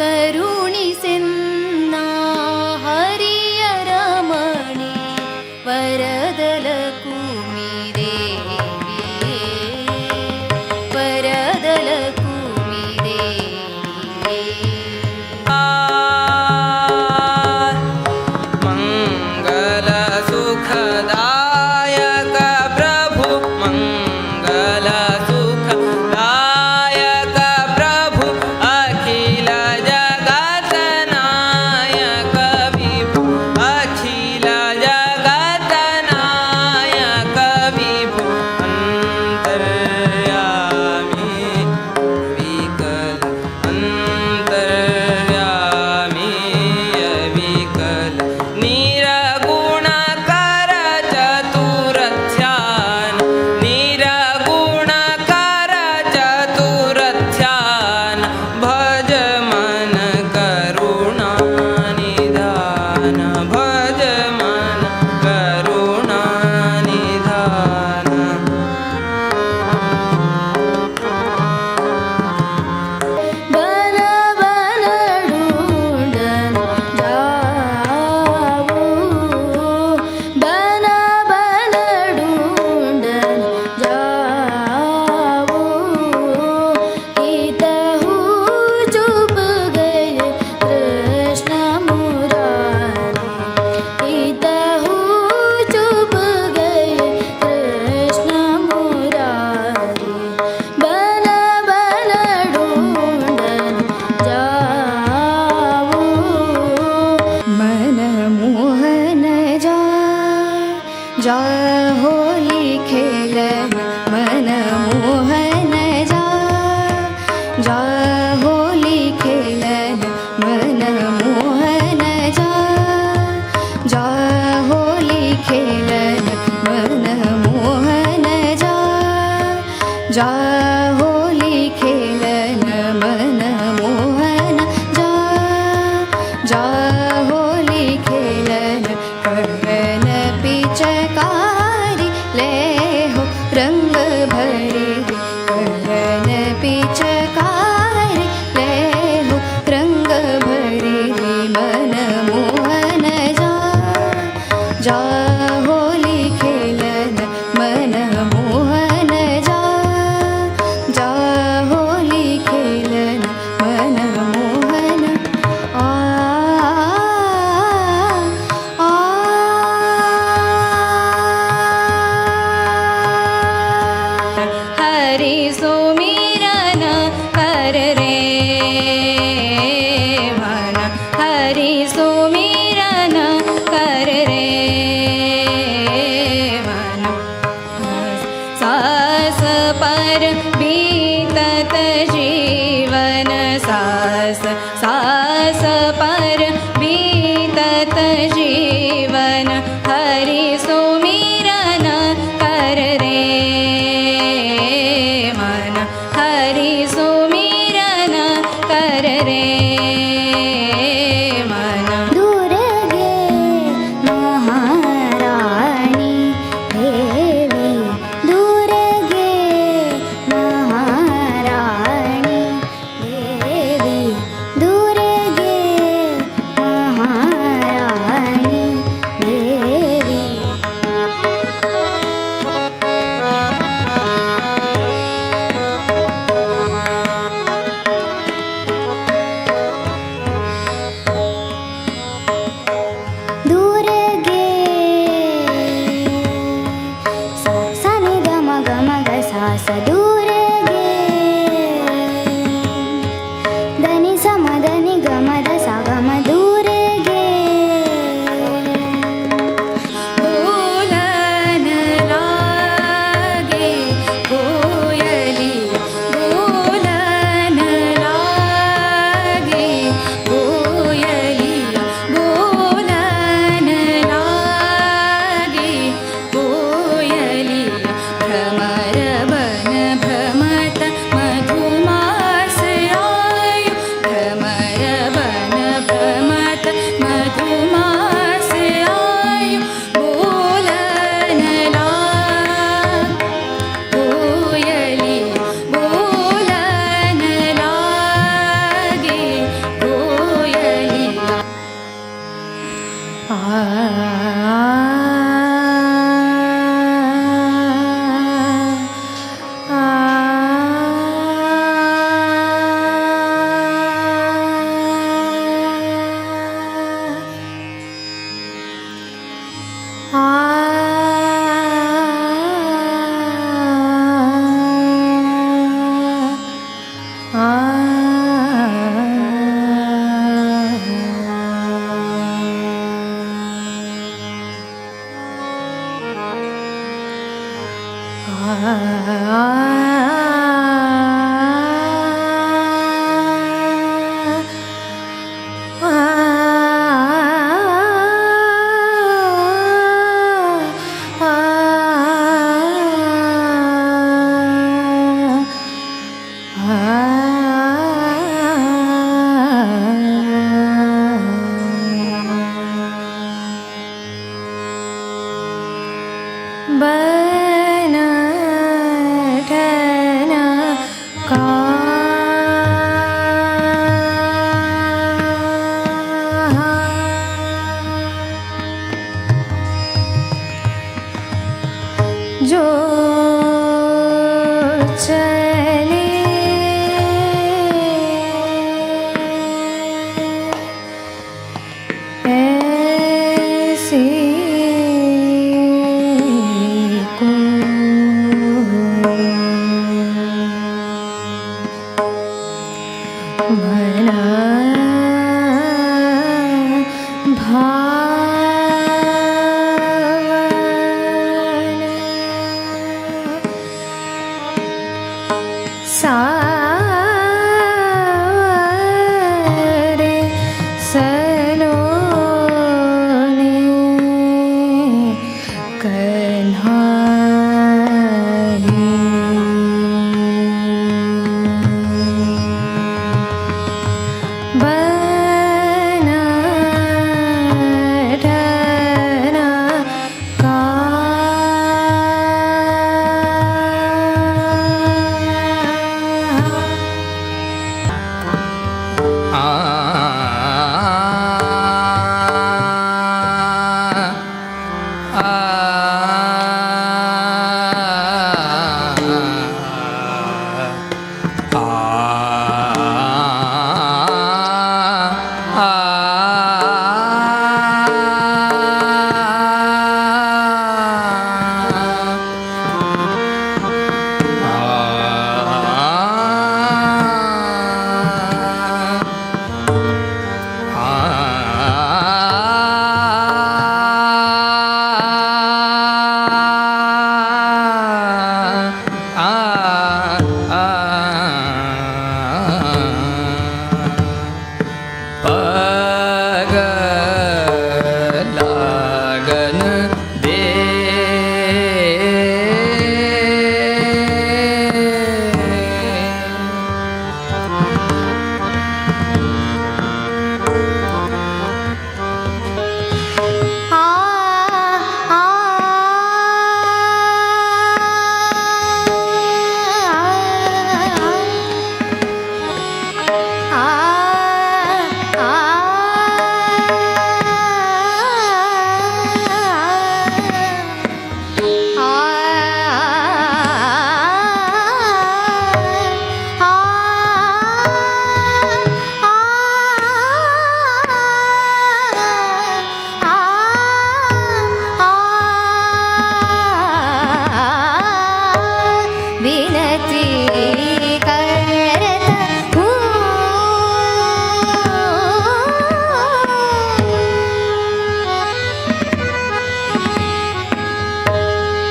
കരുണി സെന്ന്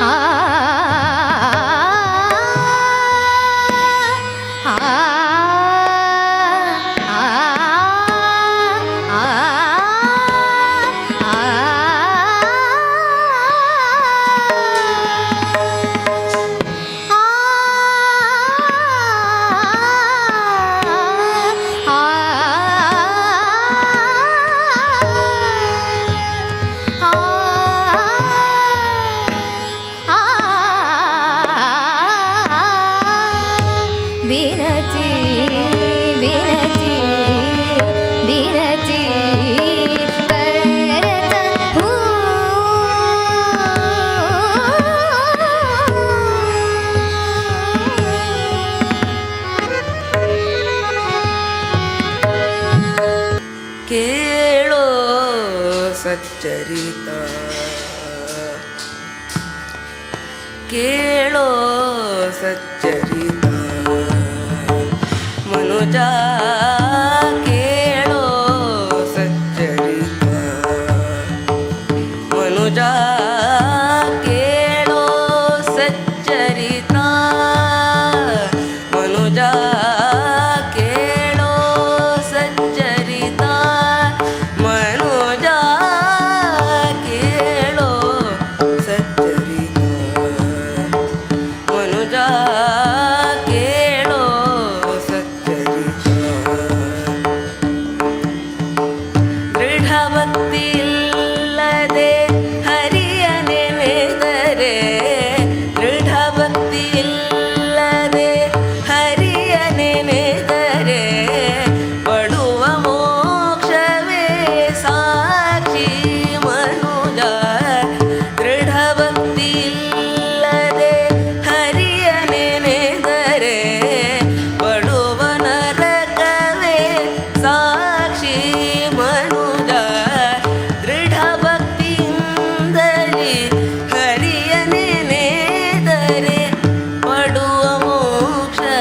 ಆ ಸಚ್ಚರಿತ. ಕೇಳೋ ಸಚ್ಚರಿತ. ಮನುಜ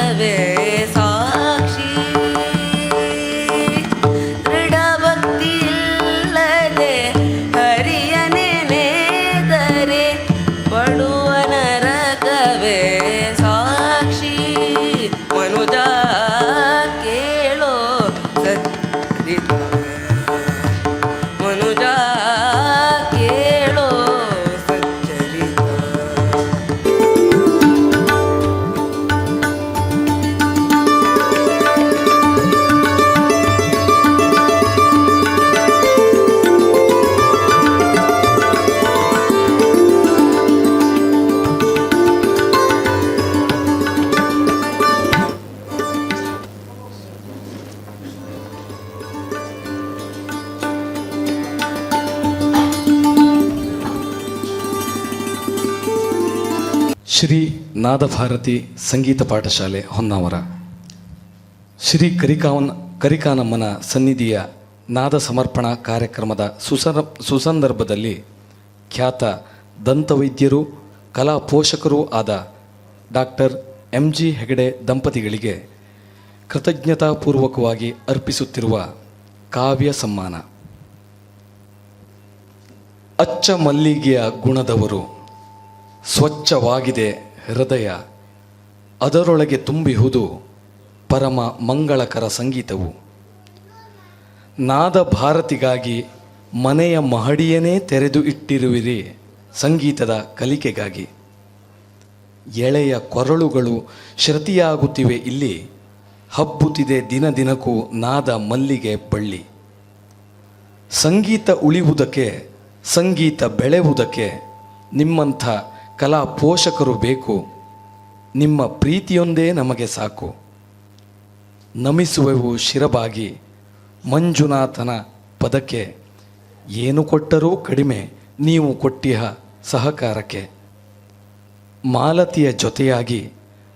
saber. ಶ್ರೀ ನಾದಭಾರತಿ ಸಂಗೀತ ಪಾಠಶಾಲೆ ಹೊನ್ನಾವರ. ಶ್ರೀ ಕರಿಕಾವನ್, ಕರಿಕಾನಮ್ಮನ ಸನ್ನಿಧಿಯ ನಾದ ಸಮರ್ಪಣಾ ಕಾರ್ಯಕ್ರಮದ ಸುಸರ, ಸುಸಂದರ್ಭದಲ್ಲಿ ಖ್ಯಾತ ದಂತವೈದ್ಯರು, ಕಲಾ ಪೋಷಕರೂ ಆದ ಡಾಕ್ಟರ್ ಎಂ ಜಿ ಹೆಗಡೆ ದಂಪತಿಗಳಿಗೆ ಕೃತಜ್ಞತಾಪೂರ್ವಕವಾಗಿ ಅರ್ಪಿಸುತ್ತಿರುವ ಕಾವ್ಯ ಸಮ್ಮಾನ. ಅಚ್ಚ ಮಲ್ಲಿಗೆಯ ಗುಣದವರು ಸ್ವಚ್ಛವಾಗಿದೆ ಹೃದಯ. ಅದರೊಳಗೆ ತುಂಬಿಹುದು ಪರಮ ಮಂಗಳಕರ ಸಂಗೀತವು. ನಾದ ಭಾರತಿಗಾಗಿ ಮನೆಯ ಮಹಡಿಯನೇ ತೆರೆದು ಇಟ್ಟಿರುವಿರಿ ಸಂಗೀತದ ಕಲಿಕೆಗಾಗಿ. ಎಳೆಯ ಕೊರಳುಗಳು ಶ್ರತಿಯಾಗುತ್ತಿವೆ ಇಲ್ಲಿ. ಹಬ್ಬುತ್ತಿದೆ ದಿನ ದಿನಕ್ಕೂ ನಾದ ಮಲ್ಲಿಗೆ ಬಳ್ಳಿ. ಸಂಗೀತ ಉಳಿಯುವುದಕ್ಕೆ ಸಂಗೀತ ಬೆಳೆಯುವುದಕ್ಕೆ ನಿಮ್ಮಂಥ ಕಲಾ ಪೋಷಕರು ಬೇಕು. ನಿಮ್ಮ ಪ್ರೀತಿಯೊಂದೇ ನಮಗೆ ಸಾಕು. ನಮಿಸುವೆವು ಶಿರಬಾಗಿ. ಮಂಜುನಾಥನ ಪದಕ್ಕೆ ಏನು ಕೊಟ್ಟರೂ ಕಡಿಮೆ. ನೀವು ಕೊಟ್ಟಿಹ ಸಹಕಾರಕ್ಕೆ. ಮಾಲತಿಯ ಜೊತೆಯಾಗಿ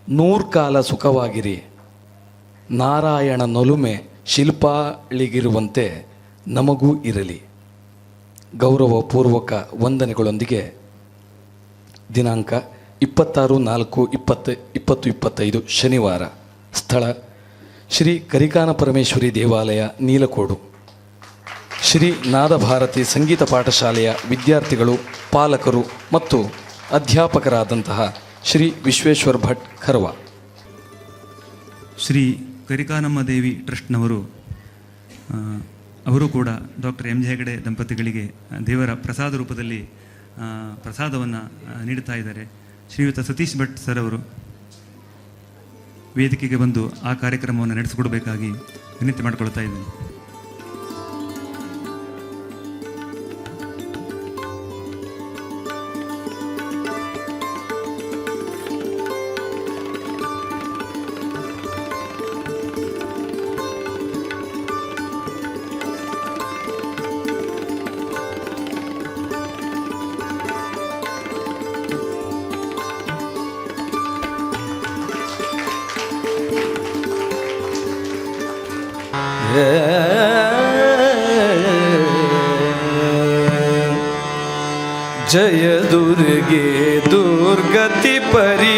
ನೂರ್ಕಾಲ ಸುಖವಾಗಿರಿ. ನಾರಾಯಣ ನೊಲುಮೆ ಶಿಲ್ಪಾಳಿಗಿರುವಂತೆ ನಮಗೂ ಇರಲಿ. ಗೌರವಪೂರ್ವಕ ವಂದನೆಗಳೊಂದಿಗೆ ದಿನಾಂಕ ಇಪ್ಪತ್ತಾರು ನಾಲ್ಕು ಇಪ್ಪತ್ತು ಇಪ್ಪತ್ತು ಇಪ್ಪತ್ತೈದು ಶನಿವಾರ. ಸ್ಥಳ ಶ್ರೀ ಕರಿಕಾನ ಪರಮೇಶ್ವರಿ ದೇವಾಲಯ ನೀಲಕೋಡು. ಶ್ರೀ ನಾದಭಾರತಿ ಸಂಗೀತ ಪಾಠಶಾಲೆಯ ವಿದ್ಯಾರ್ಥಿಗಳು, ಪಾಲಕರು ಮತ್ತು ಅಧ್ಯಾಪಕರಾದಂತಹ ಶ್ರೀ ವಿಶ್ವೇಶ್ವರ ಭಟ್ ಖರ್ವ ಶ್ರೀ ಕರಿಕಾನಮ್ಮ ದೇವಿ ಟ್ರಸ್ಟ್ನವರು ಅವರು ಕೂಡ ಡಾಕ್ಟರ್ ಎಂ ಜೆ ಹೆಗಡೆ ದಂಪತಿಗಳಿಗೆ ದೇವರ ಪ್ರಸಾದ ರೂಪದಲ್ಲಿ ಪ್ರಸಾದವನ್ನು ನೀಡುತ್ತಾ ಇದ್ದಾರೆ. ಶ್ರೀಯುತ ಸತೀಶ್ ಭಟ್ ಸರ್ ಅವರು ವೇದಿಕೆಗೆ ಬಂದು ಆ ಕಾರ್ಯಕ್ರಮವನ್ನು ನಡೆಸಿಕೊಡಬೇಕಾಗಿ ವಿನಂತಿ ಮಾಡಿಕೊಳ್ತಾ ಇದ್ದೇನೆ. जय दुर्गे दुर्गति परि।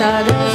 ಆ